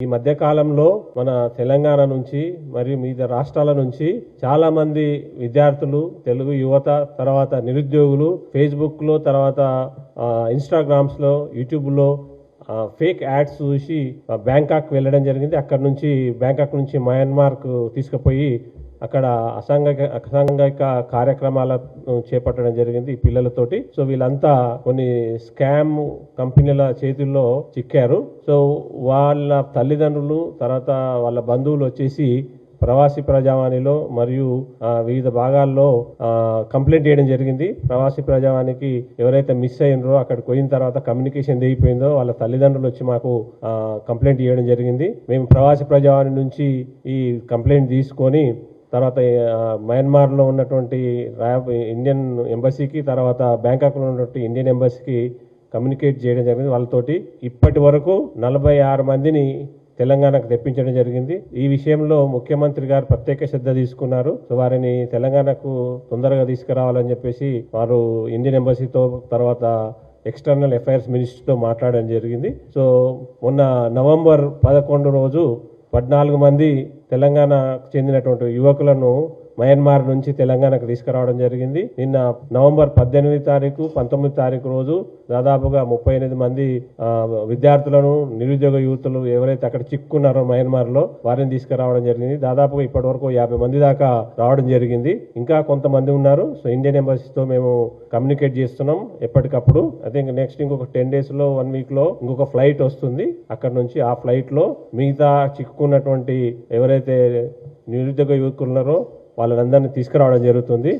ఈ మధ్య కాలంలో మన తెలంగాణ నుంచి మరియు వివిధ రాష్ట్రాల నుంచి చాలా మంది విద్యార్థులు తెలుగు యువత తర్వాత నిరుద్యోగులు ఫేస్బుక్లో తర్వాత ఇన్స్టాగ్రామ్స్లో యూట్యూబ్లో ఫేక్ యాడ్స్ చూసి బ్యాంకాక్ వెళ్ళడం జరిగింది. అక్కడ నుంచి బ్యాంకాక్ నుంచి మయన్మార్కు తీసుకుపోయి అక్కడ అసాంఘిక అసాంఘిక కార్యక్రమాల చేపట్టడం జరిగింది ఈ పిల్లలతోటి. సో వీళ్ళంతా కొన్ని స్కామ్ కంపెనీల చేతుల్లో చిక్కారు. సో వాళ్ళ తల్లిదండ్రులు తర్వాత వాళ్ళ బంధువులు వచ్చేసి ప్రవాసీ ప్రజావాణిలో మరియు వివిధ భాగాల్లో కంప్లైంట్ చేయడం జరిగింది. ప్రవాసీ ప్రజావాణికి ఎవరైతే మిస్ అయినరో అక్కడ పోయిన తర్వాత కమ్యూనికేషన్ దిగిపోయిందో వాళ్ళ తల్లిదండ్రులు వచ్చి మాకు కంప్లైంట్ చేయడం జరిగింది. మేము ప్రవాసీ ప్రజావాణి నుంచి ఈ కంప్లైంట్ తీసుకొని తర్వాత మయన్మార్లో ఉన్నటువంటి ఇండియన్ ఎంబసీకి తర్వాత బ్యాంకాక్లో ఉన్నటువంటి ఇండియన్ ఎంబసీకి కమ్యూనికేట్ చేయడం జరిగింది. వాళ్ళతోటి ఇప్పటి వరకు నలభై ఆరు మందిని తెలంగాణకు తెప్పించడం జరిగింది. ఈ విషయంలో ముఖ్యమంత్రి గారు ప్రత్యేక శ్రద్ధ తీసుకున్నారు. సో వారిని తెలంగాణకు తొందరగా తీసుకురావాలని చెప్పేసి వారు ఇండియన్ ఎంబసీతో తర్వాత ఎక్స్టర్నల్ అఫైర్స్ మినిస్టర్తో మాట్లాడడం జరిగింది. సో మొన్న నవంబర్ పదకొండు రోజు పద్నాలుగు మంది తెలంగాణకు చెందినటువంటి యువకులను మయన్మార్ నుంచి తెలంగాణకు తీసుకురావడం జరిగింది. నిన్న నవంబర్ పద్దెనిమిది తారీఖు పంతొమ్మిది తారీఖు రోజు దాదాపుగా ముప్పై ఎనిమిది మంది విద్యార్థులను నిరుద్యోగ యువతులు ఎవరైతే అక్కడ చిక్కున్నారో మయన్మార్లో వారిని తీసుకురావడం జరిగింది. దాదాపుగా ఇప్పటి వరకు యాభై మంది దాకా రావడం జరిగింది. ఇంకా కొంతమంది ఉన్నారు. సో ఇండియన్ ఎంబసీతో మేము కమ్యూనికేట్ చేస్తున్నాం ఎప్పటికప్పుడు. ఐ థింక్ నెక్స్ట్ ఇంకొక టెన్ డేస్లో వన్ వీక్లో ఇంకొక ఫ్లైట్ వస్తుంది. అక్కడ నుంచి ఆ ఫ్లైట్లో మిగతా చిక్కుకున్నటువంటి ఎవరైతే నిరుద్యోగ యువకులు ఉన్నారో వాళ్ళందరినీ తీసుకురావడం జరుగుతుంది.